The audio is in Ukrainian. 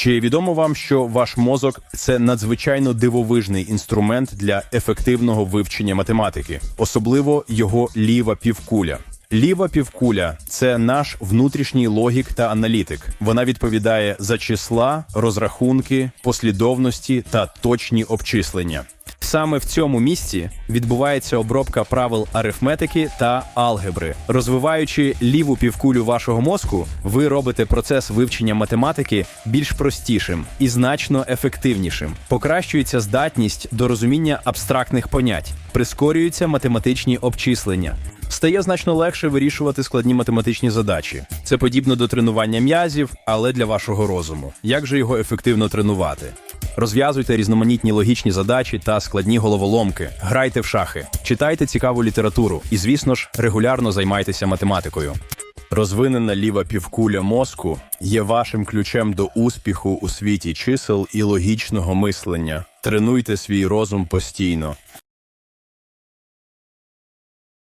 Чи відомо вам, що ваш мозок це надзвичайно дивовижний інструмент для ефективного вивчення математики, особливо його ліва півкуля? Ліва півкуля це наш внутрішній логік та аналітик. Вона відповідає за числа, розрахунки, послідовності та точні обчислення. Саме в цьому місці відбувається обробка правил арифметики та алгебри. Розвиваючи ліву півкулю вашого мозку, ви робите процес вивчення математики більш простішим і значно ефективнішим. Покращується здатність до розуміння абстрактних понять, прискорюються математичні обчислення. Стає значно легше вирішувати складні математичні задачі. Це подібно до тренування м'язів, але для вашого розуму. Як же його ефективно тренувати? Розв'язуйте різноманітні логічні задачі та складні головоломки, грайте в шахи, читайте цікаву літературу і, звісно ж, регулярно займайтеся математикою. Розвинена ліва півкуля мозку є вашим ключем до успіху у світі чисел і логічного мислення. Тренуйте свій розум постійно.